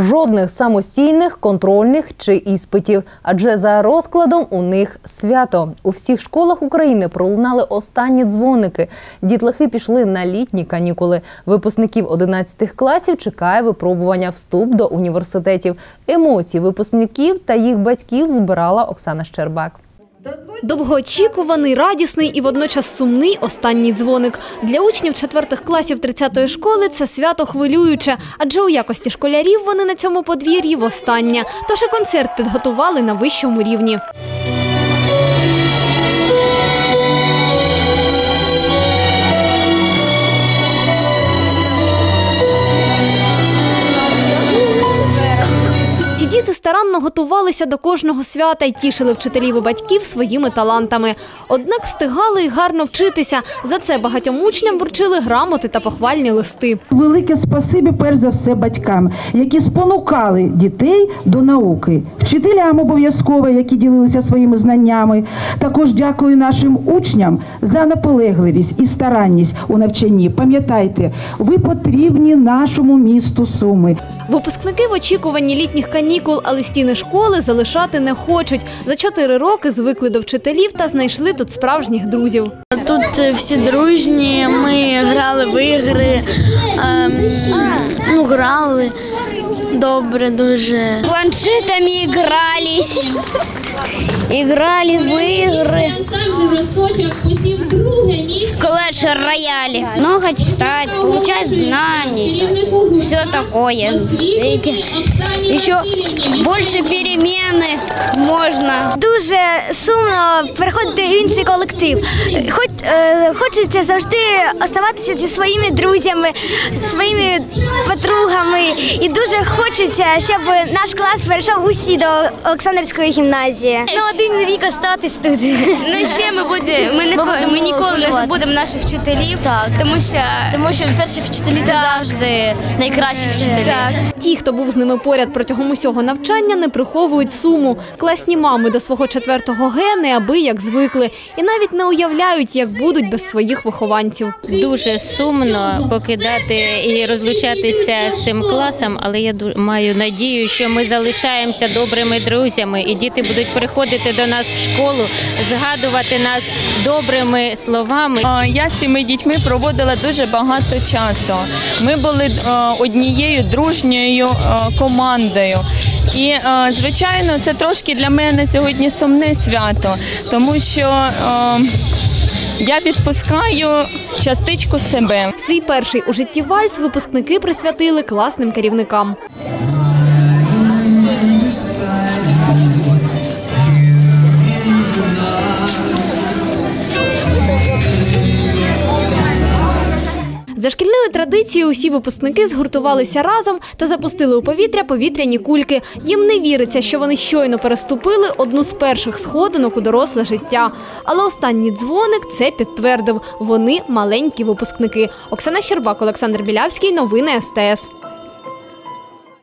Жодних самостійних контрольних чи іспитів, адже за розкладом у них свято. У всіх школах України пролунали останні дзвоники. Дітлахи пішли на літні канікули. Випускників 11 класів чекає випробування вступ до університетів. Емоції випускників та їх батьків збирала Оксана Щербак. Довгоочікуваний, радісний і водночас сумний останній дзвоник. Для учнів четвертих класів 30-ї школи це свято хвилююче, адже у якості школярів вони на цьому подвір'ї востаннє. Тож і концерт підготували на вищому рівні. Діти старанно готувалися до кожного свята і тішили вчителів і батьків своїми талантами. Однак встигали й гарно вчитися. За це багатьом учням вручили грамоти та похвальні листи. Велике спасибі перш за все батькам, які спонукали дітей до науки, вчителям обов'язково, які ділилися своїми знаннями. Також дякую нашим учням за наполегливість і старанність у навчанні. Пам'ятайте, ви потрібні нашому місту Суми. Випускники в очікуванні літніх канікул, але стіни школи залишати не хочуть. За чотири роки звикли до вчителів та знайшли тут справжніх друзів. Тут е, всі дружні, ми грали в ігри, ем, ну, грали добре дуже. планшетами игрались. Играли в игры. ансамбль Росточок посів друге місце Клэш рояли. Много читать, получать знаний. Все такое. Эти, еще больше перемены можно. Дуже сумно переходити в інший колектив. Хоч е, хочеться завжди оставатися зі своїми друзями, своїми подругами, і дуже хочеться, щоб наш клас перейшов усі до Олександрівської гімназії. Ну один рік остатись тут. Ну ще ми будемо, ми, не, ми ніколи не забудемо наших вчителів, так. тому що тому що перші вчителі це завжди найкращі вчителі. Ті, хто був з ними поряд протягом усього навчання, не приховують суму. Класні мами до свого четвертого Г неабияк звикли і навіть не уявляють, як будуть без своїх вихованців. Дуже сумно покидати і розлучатися з цим класом, але я маю надію, що ми залишаємося добрими друзями, і діти будуть приходити до нас в школу, згадувати нас добрими словами. Я з цими дітьми проводила дуже багато часу. Ми були е, однією дружньою е, командою. І, е, звичайно, це трошки для мене сьогодні сумне свято, тому що я відпускаю частичку себе. Свій перший у житті вальс випускники присвятили класним керівникам. За шкільною традицією усі випускники згуртувалися разом та запустили у повітря повітряні кульки. Їм не віриться, що вони щойно переступили одну з перших сходинок у доросле життя. Але останній дзвоник це підтвердив. Вони маленькі випускники. Оксана Щербак, Олександр Білявський. Новини СТС.